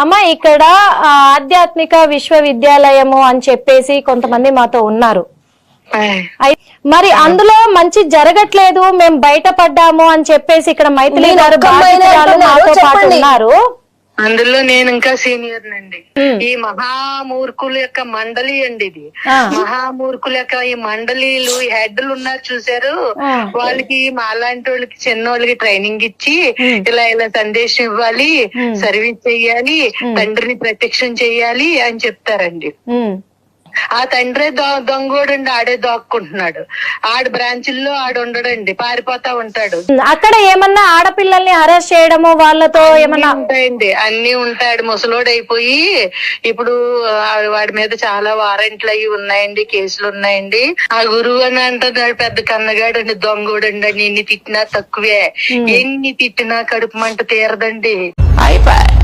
అమ్మ ఇక్కడ ఆధ్యాత్మిక విశ్వవిద్యాలయము అని చెప్పేసి కొంతమంది మాతో ఉన్నారు. మరి అందులో మంచి జరగట్లేదు మేము బయటపడ్డాము అని చెప్పేసి ఇక్కడ మైథిలి మీరు గారు మాతో పాటు. ఉన్నారు. అందులో నేను ఇంకా సీనియర్ నండి. ఈ మహామూర్ఖుల యొక్క మండలి అండి ఇది. మహామూర్ఖుల యొక్క ఈ మండలీలు హెడ్లు ఉన్నారు చూసారు. వాళ్ళకి మాలాంటి వాళ్ళకి చిన్న వాళ్ళకి ట్రైనింగ్ ఇచ్చి. ఇలా ఇలా సందేశం ఇవ్వాలి. సర్వీస్ చెయ్యాలి. తండ్రిని ప్రత్యక్షం చెయ్యాలి అని చెప్తారండి. ఆ తండ్రే దొ- దొంగోడండి ఆడే దాక్కుంటున్నాడు. ఆడ బ్రాంచుల్లో ఆడు ఉండడండి పారిపోతా ఉంటాడు. అక్కడ ఏమన్నా ఆడపిల్లల్ని అరెస్ట్ చేయడము వాళ్ళతో ఏమన్నా? ఉంటాయండి అన్ని ఉంటాడు. ముసలోడు అయిపోయి ఇప్పుడు ఆ, వాడి మీద చాలా వారెంట్లు అవి ఉన్నాయండి కేసులు ఉన్నాయండి ఆ గురువు అని అంటున్నాడు పెద్ద కన్నగాడు అండి దొంగోడండి అని. ఎన్ని తిట్టినా తక్కువే. ఎన్ని తిట్టినా కడుపు మంట తీరదండి. అయిపోయి.